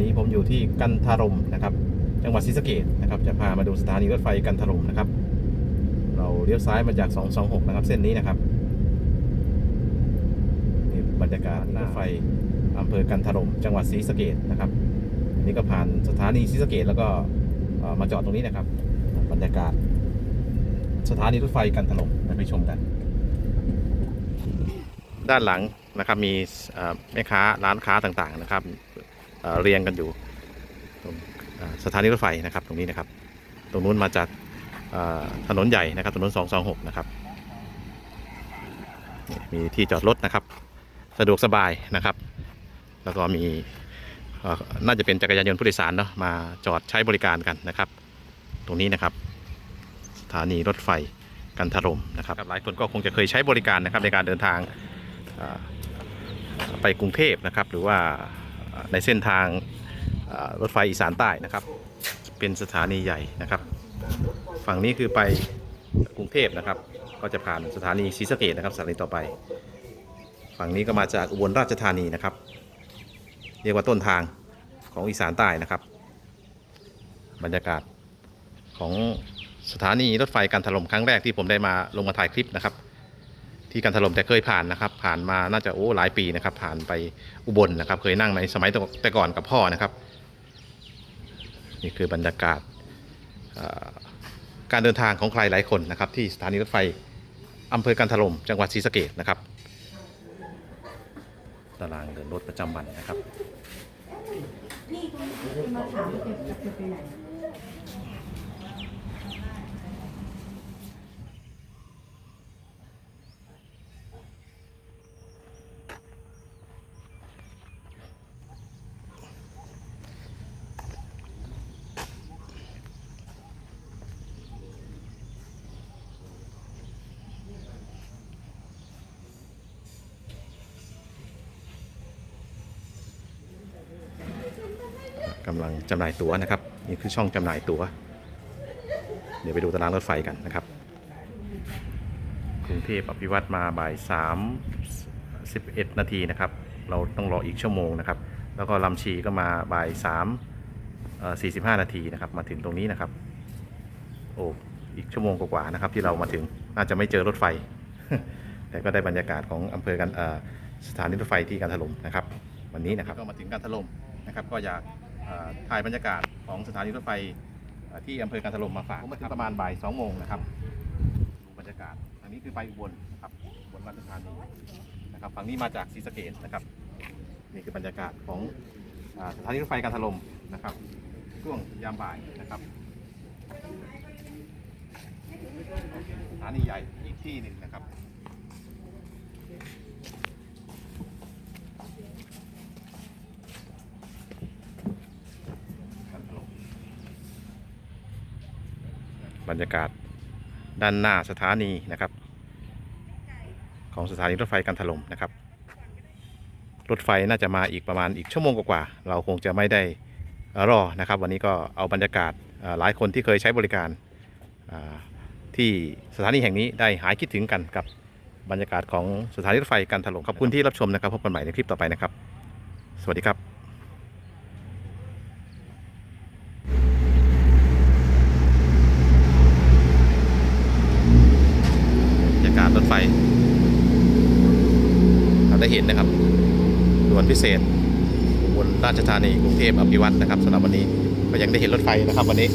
นี้ผมอยู่ที่กันทารมนะครับ จังหวัดศรีสะเกษนะครับ จะพามาดูสถานีรถไฟกันทารมนะครับ เราเลี้ยวซ้ายมาจาก 226 นะครับ เส้นนี้นะครับนี่บรรยากาศรถไฟอำเภอกันทารมจังหวัดศรีสะเกษนะครับ อันนี้ก็ผ่านสถานีศรีสะเกษแล้วก็มาจอดตรงนี้นะครับ บรรยากาศ สถานีรถไฟกันทารมไปชมกัน ด้านหลังนะครับมีแม่ค้าร้านค้าต่างๆนะครับ เรียงกันอยู่ตรงสถานีรถไฟนะครับตรงนี้นะครับ ตรงนู้นมาจากถนนใหญ่นะครับถนน226นะครับมีที่จอดรถนะครับ สะดวกสบายนะครับ แล้วก็มีน่าจะเป็นจักรยานยนต์ผู้โดยสารเนาะมาจอดใช้บริการกันนะครับ ตรงนี้นะครับ สถานีรถไฟกันทรมนะครับ หลายคนก็คงจะเคยใช้บริการนะครับในการเดินทางไปกรุงเทพนะครับ หรือว่า ในเส้นทางรถไฟอีสานใต้นะครับ เป็นสถานีใหญ่นะครับ ฝั่งนี้คือไปกรุงเทพนะครับ ก็จะผ่านสถานีศรีสะเกดนะครับสถานีต่อไป ฝั่งนี้ก็มาจากอุบลราชธานีนะครับ เรียกว่าต้นทางของอีสานใต้นะครับ บรรยากาศของสถานีรถไฟกันถล่มครั้งแรกที่ผมได้มาลงมาถ่ายคลิปนะครับ ที่กันถล่มแต่เคยผ่านนะครับ ผ่านมาน่าจะโอ้หลายปีนะครับ ผ่านไปอุบลนะครับ เคยนั่งในสมัยแต่ก่อนกับพ่อนะครับ นี่คือบรรยากาศการเดินทางของใครหลายคนนะครับ ที่สถานีรถไฟอำเภอกันถล่มจังหวัดศรีสะเกดนะครับตารางเดินรถประจำวันนะครับ นี่คุณมาถามว่าจะจะไปไหน กำลังจำหน่ายตั๋วนะครับ นี่คือช่องจำหน่ายตั๋ว เดี๋ยวไปดูตารางรถไฟกันนะครับ กรุงเทพอภิวัตมาบ่ายสามสิบเอ็ดนาทีนะครับ เราต้องรออีกชั่วโมงนะครับ แล้วก็ลำชีก็มาบ่ายสามสี่สิบห้านาทีนะครับ มาถึงตรงนี้นะครับ โอ้อีกชั่วโมงกว่าๆนะครับ ที่เรามาถึงน่าจะไม่เจอรถไฟ แต่ก็ได้บรรยากาศของอำเภอกันสถานีรถไฟที่การถล่มนะครับ วันนี้นะครับก็มาถึงการถล่มนะครับ ก็อยาก ถ่ายบรรยากาศของสถานีรถไฟเอ่อที่อำเภอการถล่มมาฝากผมมาถึงประมาณบ่ายสองโมงนะครับดูบรรยากาศทางนี้คือไปอุบลนะครับอุบลราชธานีนะครับฝั่งนี้มาจากศรีสะเกษนะครับ นี่คือบรรยากาศของอ่าสถานีรถไฟการถล่มนะครับช่วงยามบ่ายนะครับสถานีใหญ่อีกที่หนึ่งนะครับ บรรยากาศด้านหน้าสถานีนะครับ ของสถานีรถไฟกันถล่มนะครับ รถไฟน่าจะมาอีกประมาณอีกชั่วโมงกว่าๆเราคงจะไม่ได้รอนะครับ วันนี้ก็เอาบรรยากาศหลายคนที่เคยใช้บริการที่สถานีแห่งนี้ได้หายคิดถึงกันกับบรรยากาศของสถานีรถไฟกันถล่มขอบคุณที่รับชมนะครับพบกันใหม่ในคลิปต่อไปนะครับ สวัสดีครับ บรรยากาศรถไฟ็นนะครับด่วนพิเศษบนราชธานีกรุงเทพอภิวัตรนะครับสำหรับวันนี้ก็ยังได้เห็นรถไฟนะครับวันนี้